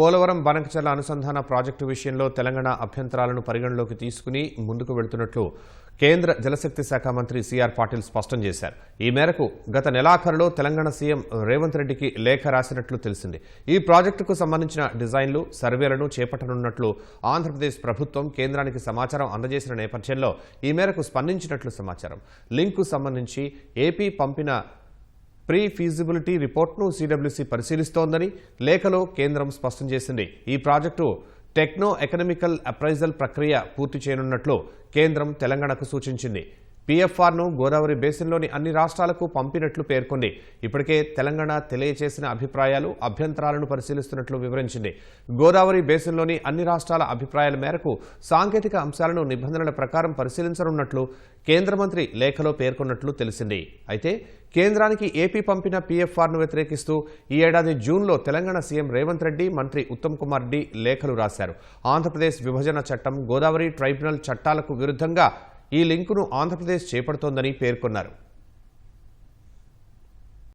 పోలవరం బనకచర్ల అనుసంధాన ప్రాజెక్టు విషయంలో తెలంగాణ అభ్యంతరాలను పరిగణలోకి తీసుకుని ముందుకు వెళుతున్నట్లు కేంద్ర జలశక్తి శాఖ మంత్రి సిఆర్ పాటిల్ స్పష్టం చేశారు. ఈ మేరకు గత నెలాఖరులో తెలంగాణ సీఎం రేవంత్ రెడ్డికి లేఖ రాసినట్లు తెలిసింది. ఈ ప్రాజెక్టుకు సంబంధించిన డిజైన్లు సర్వేలను చేపట్టనున్నట్లు ఆంధ్రప్రదేశ్ ప్రభుత్వం కేంద్రానికి సమాచారం అందజేసిన నేపథ్యంలో ఈ మేరకు స్పందించినట్లు సమాచారం. లింకు సంబంధించి ఏపీ పంపిన ప్రీ ఫీజిబిలిటీ రిపోర్ట్ను సిడబ్ల్యూసీ పరిశీలిస్తోందని లేఖలో కేంద్రం స్పష్టం చేసింది. ఈ ప్రాజెక్టు టెక్నో ఎకనమికల్ అప్రైజల్ ప్రక్రియ పూర్తి చేయనున్నట్లు కేంద్రం తెలంగాణకు సూచించింది. పీఎఫ్ఆర్ను గోదావరి బేసిన్లోని అన్ని రాష్ట్రాలకు పంపినట్లు పేర్కొంది. ఇప్పటికే తెలంగాణ తెలియచేసిన అభిప్రాయాలు అభ్యంతరాలను పరిశీలిస్తున్నట్లు వివరించింది. గోదావరి బేసిన్లోని అన్ని రాష్ట్రాల అభిప్రాయాల మేరకు సాంకేతిక అంశాలను నిబంధనల ప్రకారం పరిశీలించనున్నట్లు కేంద్ర మంత్రి లేఖలో పేర్కొన్నట్లు తెలిసింది. అయితే కేంద్రానికి ఏపీ పంపిన పీఎఫ్ఆర్ను వ్యతిరేకిస్తూ ఈ ఏడాది జూన్లో తెలంగాణ సీఎం రేవంత్ రెడ్డి మంత్రి ఉత్తమ్ కుమార్ రెడ్డి లేఖలు రాశారు. ఆంధ్రప్రదేశ్ విభజన చట్టం గోదావరి ట్రైబ్యునల్ చట్టాలకు విరుద్ధంగా ఈ లింకును ఆంధ్రప్రదేశ్ చేపడుతోందని పేర్కొన్నారు.